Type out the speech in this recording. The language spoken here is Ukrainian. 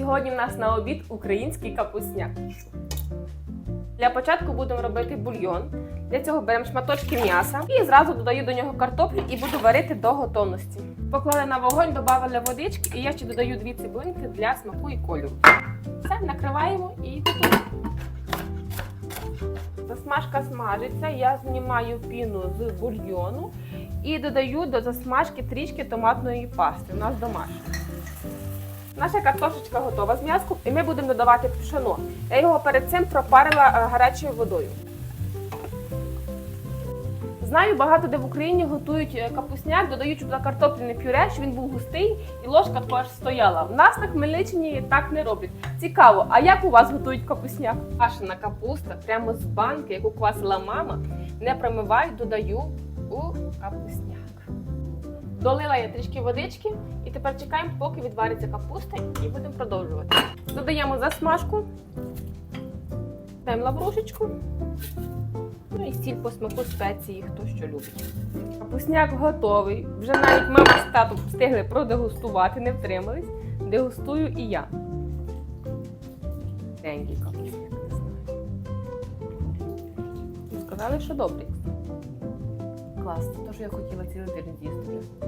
Сьогодні в нас на обід український капусняк. Для початку будемо робити бульйон. Для цього беремо шматочки м'яса і зразу додаю до нього картоплю і буду варити до готовності. Поклали на вогонь, додали водички і я ще додаю дві цибулинки для смаку і кольору. Все, накриваємо і. Засмажка смажиться, я знімаю піну з бульйону і додаю до засмажки трішки томатної пасти. У нас домашня. Наша картошечка готова з м'язком, і ми будемо додавати пшено. Я його перед цим пропарила е, гарячою водою. Знаю, багато де в Україні готують е, капусняк, додають туди картопляне пюре, щоб він був густий і ложка також стояла. В нас на Хмельниччині так не роблять. Цікаво, а як у вас готують капусняк? Кашена капуста прямо з банки, яку квасила мама, не промиваю, додаю у капусняк. Долила я трішки водички і тепер чекаємо, поки відвариться капуста і будемо продовжувати. Додаємо засмажку, даємо лаврушечку. Ну і сіль по смаку спеції, хто що любить. Капусняк готовий. Вже навіть мама з татом встигли продегустувати, не втримались. Дегустую і я. Денький капусняк, не знаю. Ну, Сказали, що добрий. Клас, то що я хотіла цілий день з'їсти.